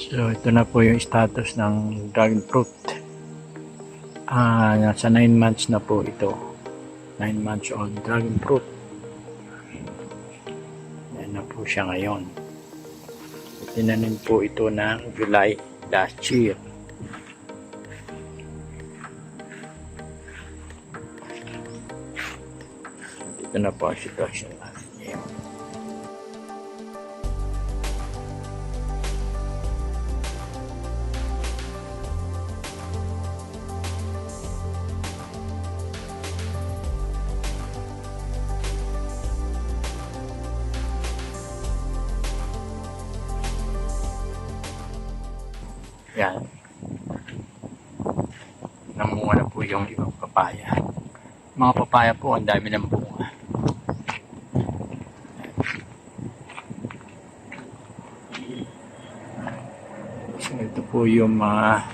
So ito na po yung status ng dragon fruit. Ah, nasa 9 months na po ito. 9 months old dragon fruit. Yan na po siya ngayon. Tinanim po ito ng July last year. Ito na po ang sitwasyon Yan. Namunga na po yung ibang papaya. Mga papaya po, ang dami ng bunga. So ito po yung mga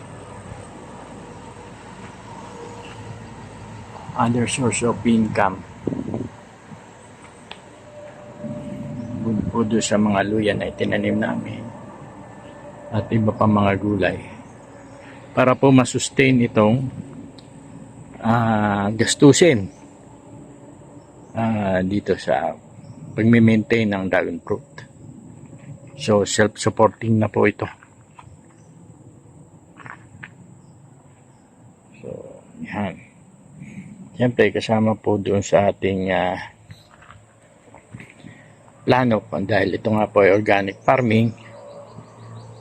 other source of income. Bukod doon sa mga luyan na itinanim namin at iba pa mga gulay para po masustain itong ah, gastusin ah, dito sa pagme-maintain ng dragon fruit. So self-supporting na po ito. So, yan. Siyempre, kasama po doon sa ating ah, plano dahil ito nga po ay organic farming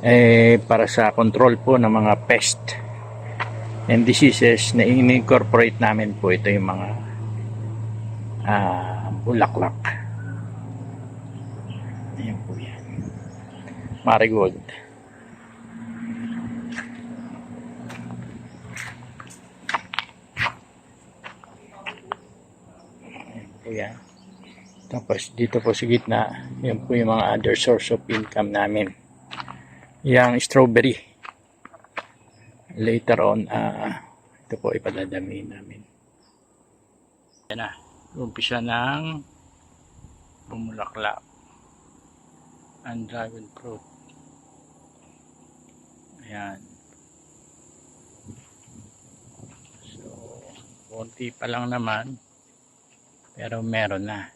eh, para sa control po ng mga pest and diseases na in-incorporate namin po ito yung mga ah, bulaklak. Ayan po yan. Marigold. Ayan po yan. Tapos dito po sa gitna, yan po yung mga other source of income namin yung strawberry. Later on, ah ito po ipadadami namin. Yan na. Umpisa ng bumulaklak ang dragon fruit. Ayan. So, konti pa lang naman. Pero meron na.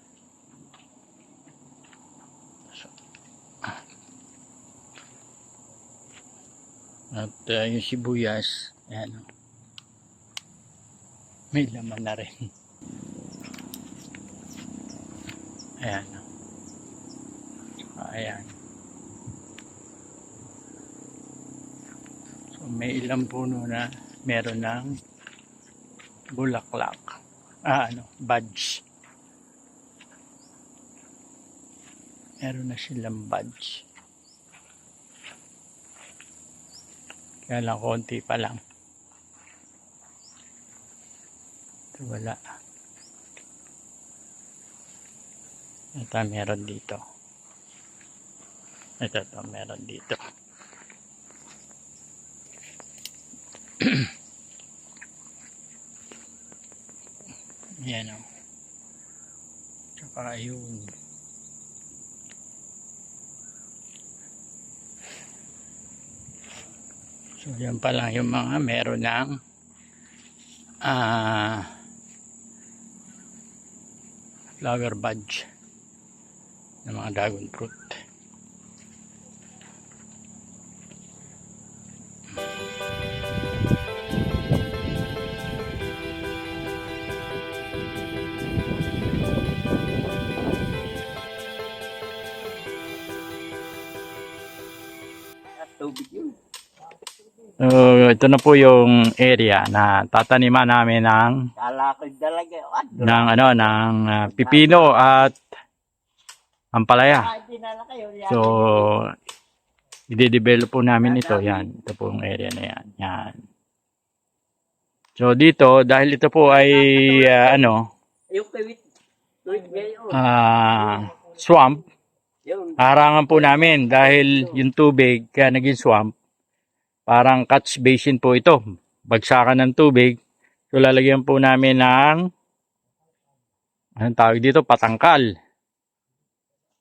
At uh, yung sibuyas, ayan. May laman na rin. Ayan. Ayan. So may ilang puno na meron ng bulaklak. Ah, ano, buds. Meron na silang buds. Kaya lang konti pa lang. Ito wala. Ito meron dito. Ito to meron dito. Yan o. Tsaka yun. So yan pa lang yung mga meron ng ah flower badge ng mga dragon fruit. Ito na po yung area na tataniman namin ng talaga. What? ng ano ng ah, pipino at ampalaya. Ah, dinala kayo. Yan. So, i-develop po namin ito. Yan. Ito po yung area na yan. Yan. So, dito, dahil ito po ay, ah, ano, yung kawit. Kawit ngayon. ah, swamp, Yun. harangan po namin dahil yung tubig, kaya naging swamp, parang catch basin po ito. Bagsakan ng tubig. So, lalagyan po namin ng, anong tawag dito, patangkal.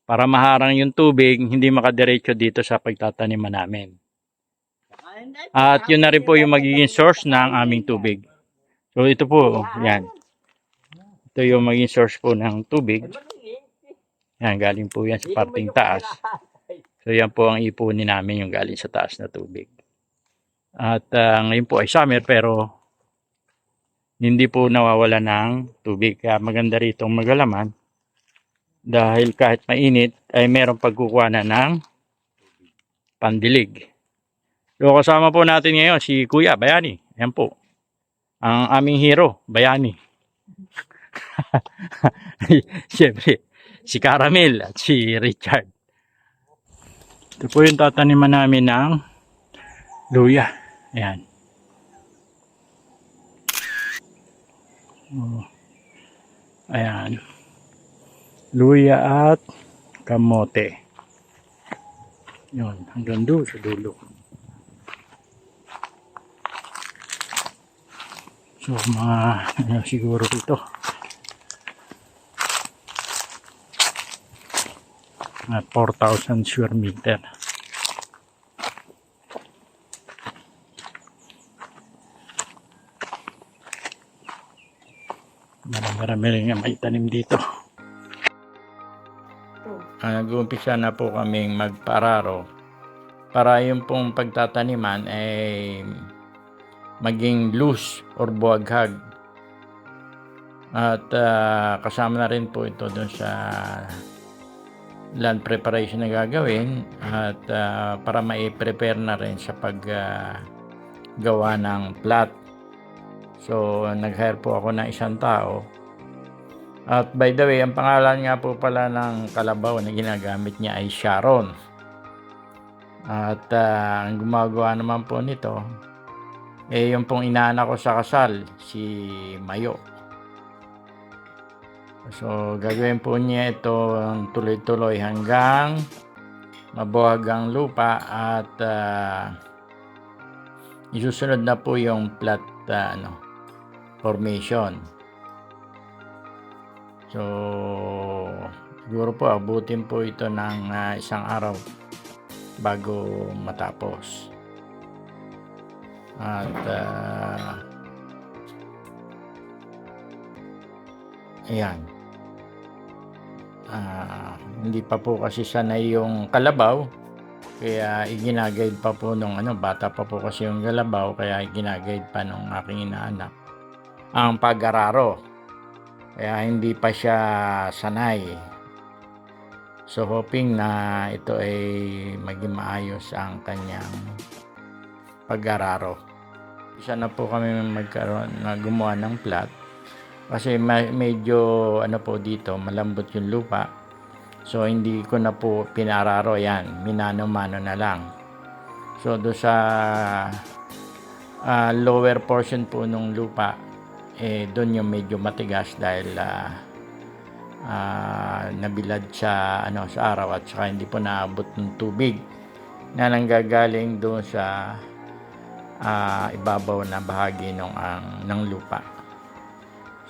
Para maharang yung tubig, hindi makadiretso dito sa pagtataniman namin. At yun na rin po yung magiging source ng aming tubig. So ito po, yan. Ito yung magiging source po ng tubig. Yan, galing po yan sa parting taas. So yan po ang ipunin namin yung galing sa taas na tubig. At ah, ngayon po ay summer pero hindi po nawawala ng tubig. Kaya maganda rito magalaman dahil kahit mainit ay merong pagkukuha na ng pandilig. So kasama po natin ngayon si Kuya Bayani. Ayan po. Ang aming hero, Bayani. Siyempre, si Caramel at si Richard. Ito po yung tataniman namin ng luya. Ayan. Oh. Ayan. Luya at kamote. Yun, hanggang doon sa dulo. So, mga, ano siguro ito. Mga 4,000 square meter. Marami-rami rin ang may tanim dito. Ah, Nag-uumpisa na po kaming magpararo para yung pong pagtataniman ay maging loose or buwaghag. At ah, kasama na rin po ito doon sa land preparation na gagawin at ah, para mai-prepare na rin sa pag gawa ng plot. So, nag-hire po ako ng isang tao. At by the way, ang pangalan nga po pala ng kalabaw na ginagamit niya ay Sharon. At ah, ang gumagawa naman po nito, eh yung pong inaanak ko sa kasal, si Mayo. So, gagawin po niya ito tuloy-tuloy hanggang mabuhag ang lupa at ah, isusunod na po yung plat ah, ano, formation. So, siguro po abutin po ito ng ah, isang araw bago matapos. At ah, ayan. Ah, hindi pa po kasi sanay yung kalabaw. Kaya iginagayad pa po nung ano, bata pa po kasi yung kalabaw. Kaya iginagayad pa nung aking inaanak. Ang pag-araro. Kaya hindi pa siya sanay. So hoping na ito ay maging maayos ang kanyang pag-araro. Isa na po kami magkaroon na gumawa ng plot kasi medyo ano po dito malambot yung lupa. So hindi ko na po pinararo yan, minano-mano na lang. So do sa ah, lower portion po ng lupa eh doon yung medyo matigas dahil ah, ah, nabilad sa ano sa araw at saka hindi po naabot ng tubig na nanggagaling doon sa ah, ibabaw na bahagi ng ang ng lupa.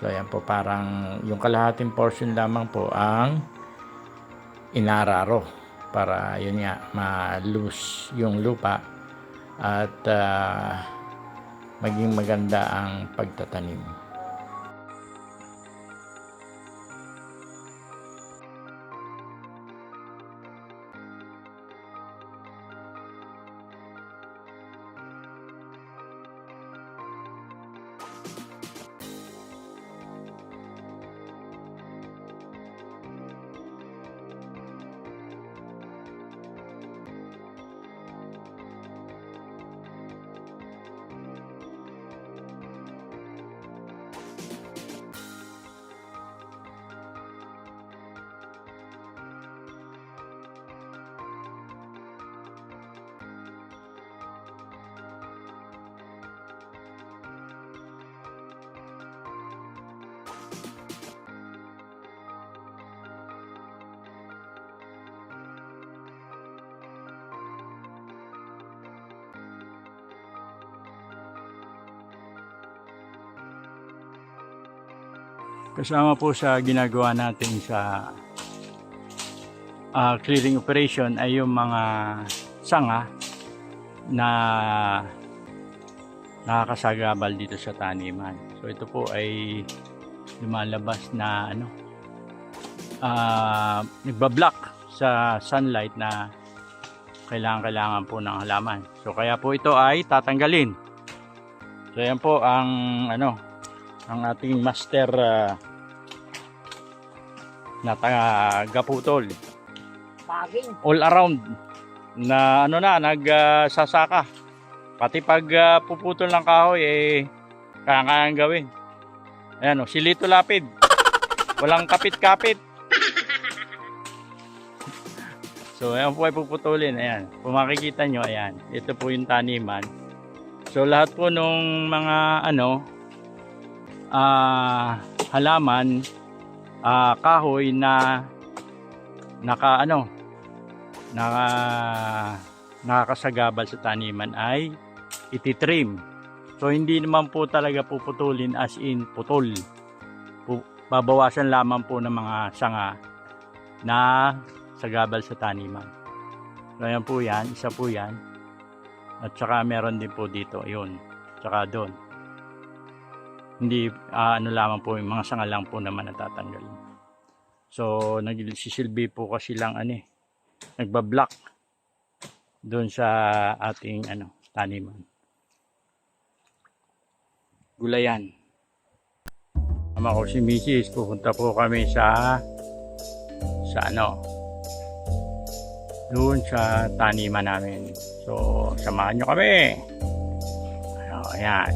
So ayan po parang yung kalahating portion lamang po ang inararo para yun nga ma-loose yung lupa at ah, maging maganda ang pagtatanim. Kasama po sa ginagawa natin sa ah, clearing operation ay yung mga sanga na nakakasagabal dito sa taniman. So ito po ay lumalabas na ano ah nagbablock sa sunlight na kailangan kailangan po ng halaman. So kaya po ito ay tatanggalin. So yan po ang ano ang ating master ah, na taga-putol Baging. all around na ano na nagsasaka. Pati pag ah, puputol ng kahoy eh kaya gawin. Ayan o, si Lito Lapid. Walang kapit-kapit. so ayan po ay puputulin. Ayan. Kung makikita nyo, ayan. Ito po yung taniman. So lahat po nung mga ano ah halaman ah kahoy na naka ano naka nakakasagabal sa taniman ay ititrim. So hindi naman po talaga puputulin as in putol. Pu- babawasan lamang po ng mga sanga na sagabal sa taniman. So ayan po yan, isa po yan. At saka meron din po dito, yun. Tsaka doon. Hindi, ah, ano lamang po, yung mga sanga lang po naman natatanggal. So, nagsisilbi po kasi lang ano eh, nagbablock doon sa ating ano, taniman. Gulayan. Ama ko si Mrs. Pupunta po kami sa sa ano doon sa taniman namin. So, samahan nyo kami. Ayan.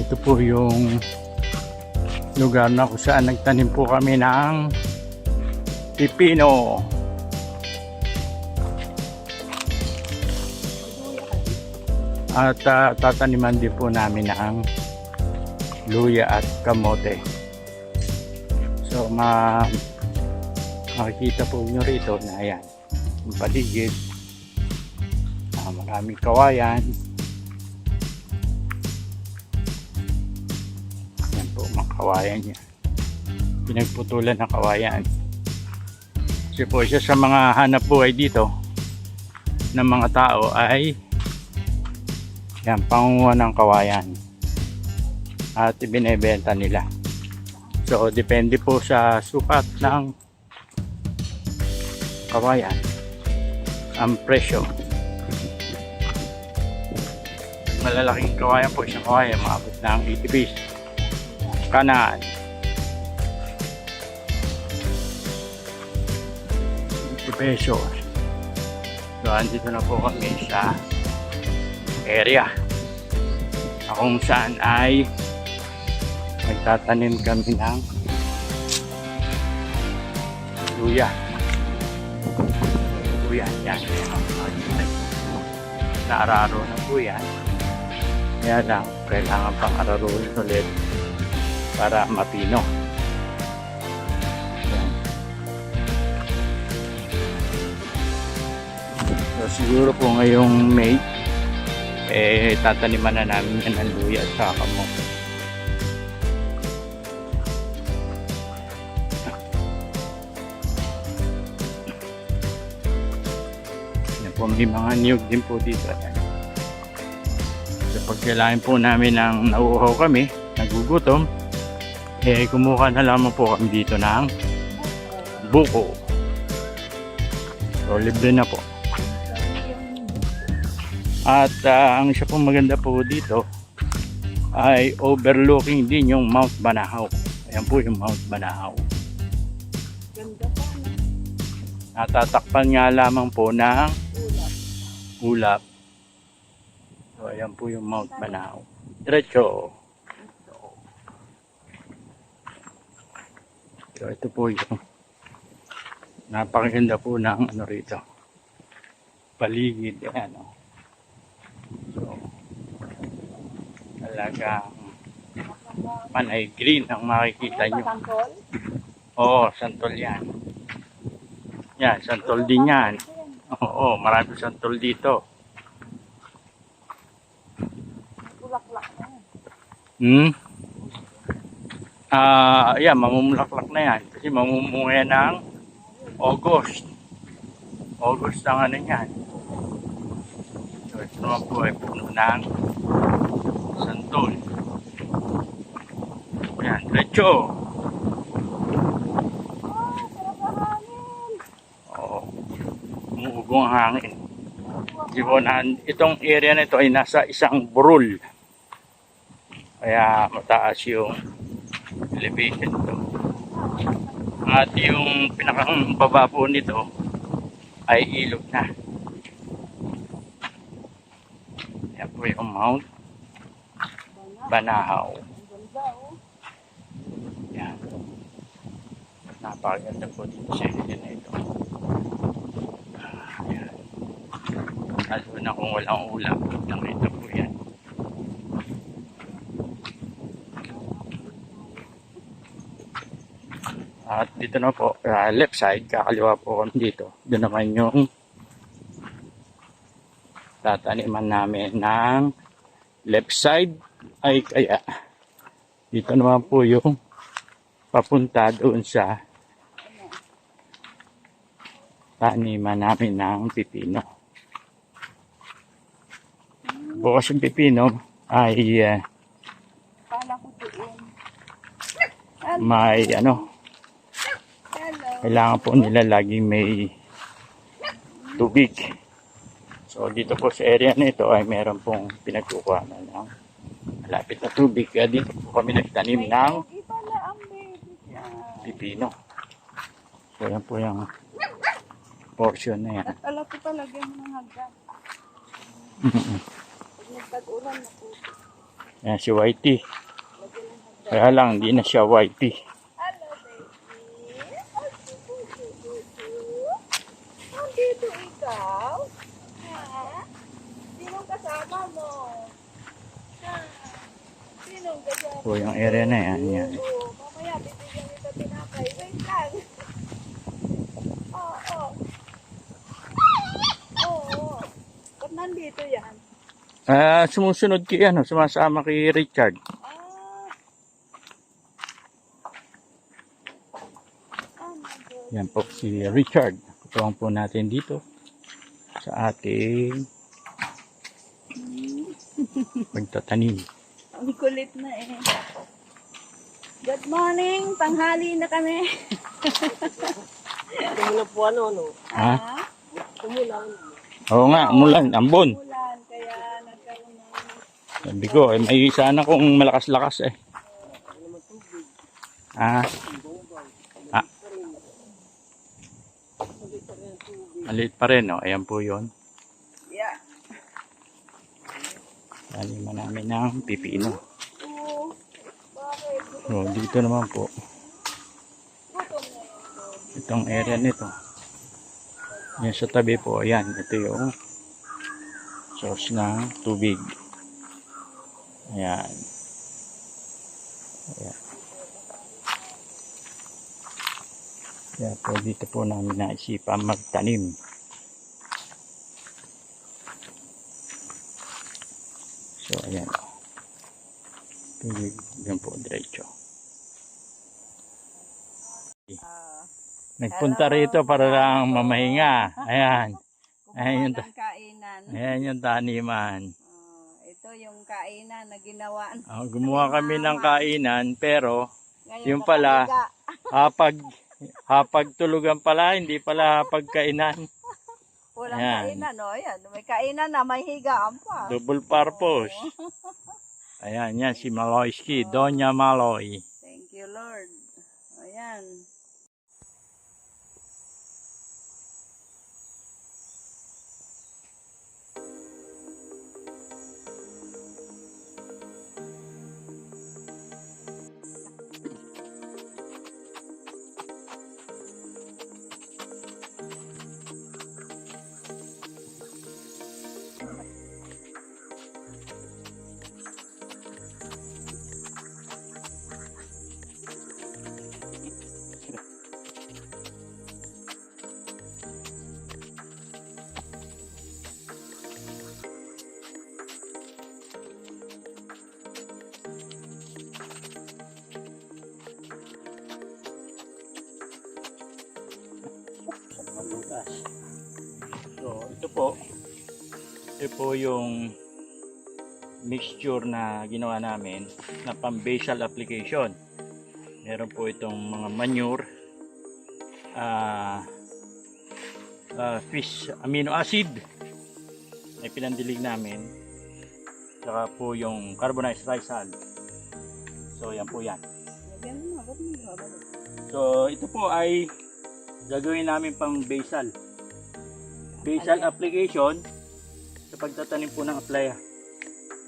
Ito po yung lugar na kung saan nagtanim po kami ng pipino. At ah, tataniman din po namin ng luya at kamote. So ma makikita po nyo rito na ayan, yung paligid. Ah, maraming kawayan. Kawayan niya. Pinagputulan ng kawayan. Kasi po isa sa mga hanap buhay dito ng mga tao ay yan, pangunguha ng kawayan. At ibinebenta nila. So, depende po sa sukat ng kawayan ang presyo. Malalaking kawayan po, isang kawayan, maabot ng 80 pesos. Kanan. 80 pesos. So, andito na po kami sa area na kung saan ay magtatanim kami ng luya. Luya, yan. Naararo na po yan. Kaya lang, kailangan pang araruhin ulit para mapino. Yan. So, siguro po ngayong May, eh, tataniman na namin yan ng luya at saka. Yan po, may mga niyog din po dito. Ayan. So, pag kailangan po namin ng nauuhaw kami, nagugutom, eh, kumuha na lamang po kami dito ng buko. So, libre na po. At ah, ang isa pong maganda po dito ay overlooking din yung Mount Banahaw. Ayan po yung Mount Banahaw. Natatakpan nga lamang po ng ulap. So ayan po yung Mount Banahaw. Diretso. So ito po yung napakaganda po ng ano rito. Paligid. Ayan o. So, talagang panay green ang makikita nyo. Oo, santol yan. Yan, santol din yan. Oh. Oo, marami santol dito. Hmm? Ah, yeah, mamumulaklak na yan. Kasi mamumunga ng August. August ang ano yan. So, ito naman po ay puno ng santol. Yan, diretso. Oo. Umuugong ang hangin. Gibonan, itong area na ito ay nasa isang burol. Kaya mataas yung elevation ito. At yung pinakang baba po nito ay ilog na. Yan po yung Mount Banahaw. Yan. Napakaganda po dito sa area na ito. Ah, Yan. Lalo na kung walang ulam. Nakita po yan. At dito na po, ah, left side, kakaliwa po kami dito. Doon naman yung tataniman namin ng left side ay kaya dito naman po yung papunta doon sa taniman namin ng pipino. Bukas yung pipino ay doon. may ano. Kailangan po nila laging may tubig. So dito po sa area na ito ay meron pong pinagkukuha ng malapit na tubig. Kaya dito po kami nagtanim ng na pipino. So yan po yung portion na yan. At alam ko talaga mo ng hagdan. Pag nagtag-ulan na po. Yan si Whitey. Kaya lang, di na siya Whitey. Hello, baby. Ay, susu, susu, susu. Nandito ikaw? Ha? Sinong kasama mo? Ha? Sinong kasama So yung area na yan. yan. Oo, mamaya bibigyan kita tinapay. Wait lang. Oo, oo. Oo. Ba't nandito yan? Ah, sumusunod kay ano, sumasama kay Richard. Ah. Oh God. Yan po si Richard. Tuwang po natin dito sa ating pagtatanim. Ang kulit na eh. Good morning! Tanghali na kami. Tumula po ano, ano? Ha? Ah, Tumula. Oo nga, umulan, ambon. Ulan, kaya nagkaroon ng... Sabi ko, eh, may sana kung malakas-lakas eh. Ah. Ah. Maliit pa rin, oh. Ayan po yun. Yeah. Taniman namin ng pipino. Oo. Bakit? So, dito naman po, itong area nito. Yan sa tabi po, ayan, ito yung source ng tubig. Ayan. Ayan. Kaya po dito po namin naisipan magtanim. So, ayan. Tubig, yan po, diretso. Nagpunta Hello. rito para lang mamahinga. Ayan. kumuha Ayun. ng kainan. Ayan yung taniman. Ah, ito yung kainan na ginawa. Oh, gumawa kami ng kainan pero Ngayon Yung pala. nakaliga. hapag hapag tulugan pala, hindi pala hapag kainan. Walang Ayan. kainan, no? Ayan, may kainan na, may higaan pa. Double purpose. Ayan, yan si Maloyski, Doña Maloy. Thank you, Lord. Ayan. Po yung mixture na ginawa namin na pang-basal application. Meron po itong mga manure, ah ah, fish amino acid na pinandilig namin, saka po yung carbonized rice salt. So, yan po yan. So, ito po ay gagawin namin pang basal. Basal application sa pagtatanim po ng aplaya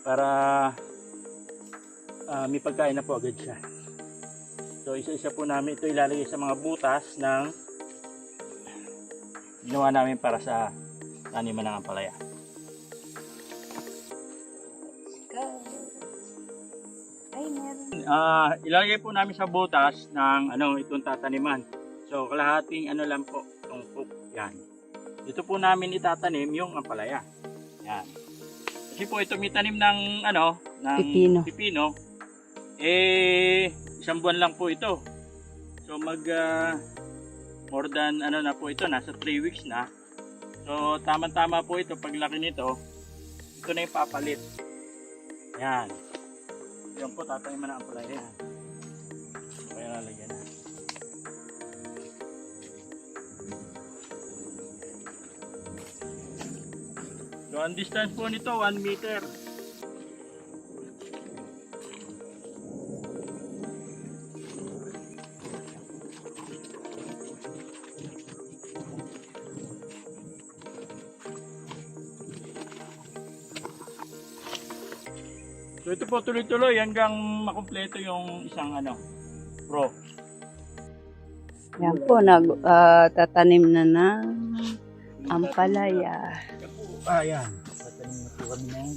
para ah, may pagkain na po agad siya. So, isa-isa po namin ito ilalagay sa mga butas ng ginawa namin para sa taniman ng ampalaya. Meron. Ah, ilalagay po namin sa butas ng ano itong tataniman. So kalahating ano lang po itong hook yan. Dito po namin itatanim yung ampalaya. Yan. Kasi po ito may tanim ng ano ng Pipino. pipino. Eh isang buwan lang po ito. So mag ah, more than ano na po ito nasa 3 weeks na. So tama-tama po ito paglaki nito. Ito na yung papalit. Yan. Yan po, tatay mo na ang palaya. yan. So, ang distance po nito, 1 meter. So ito po tuloy-tuloy hanggang makumpleto yung isang ano, pro. Yan po, nag, ah, tatanim na ng ampalaya. Ah, yan. Tatanim na po kami ng.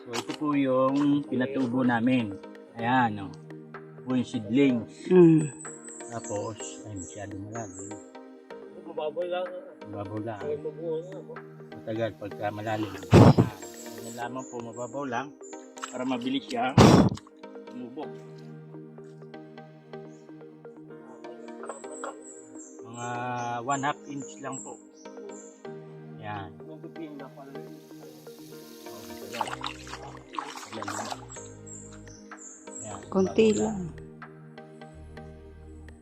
So ito po yung pinatubo namin. Ayan, no. Ito po yung seedlings. Mm. Tapos, ay masyado. Mababoy lang. Mababaw lang. Ay, mabuo na ako. Matagal pagka malalim. Ah, Yan lamang po mababaw lang para mabilis siya umubok. Mga 1 half inch lang po. Yan. Magpipin na pala. Oh, mababaw lang.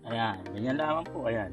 Ayan, ganyan lamang po. Ayan.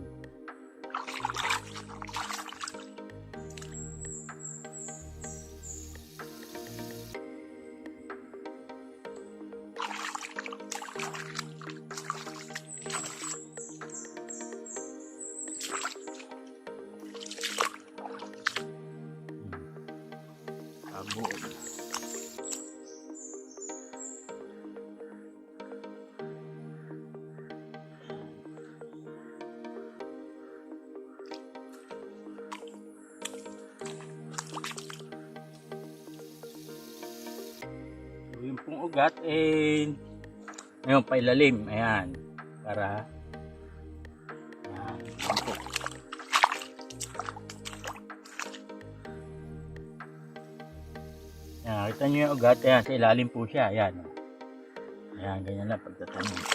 Yung pong ugat, eh, ngayon pailalim. Ayan. Para, ayan. Po. Ayan, kita nyo yung ugat. Ayan, sa ilalim po siya. Ayan. Ayan, ganyan lang pagtatanim.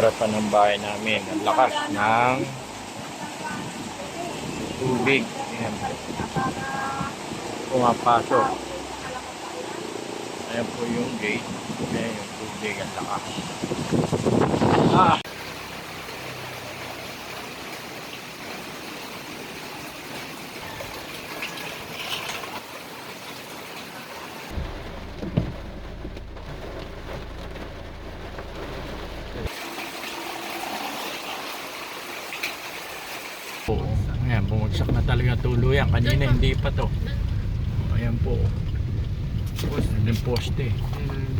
Harapan ng bahay namin. Ang lakas ng tubig. Ayan. Pumapasok. Ayan po yung gate. Ayan yung tubig. Ang lakas. Ah! po. Ayan, bumagsak na talaga tuluyan. Kanina hindi pa to. Ayan po. Yung poste. Matatanggal.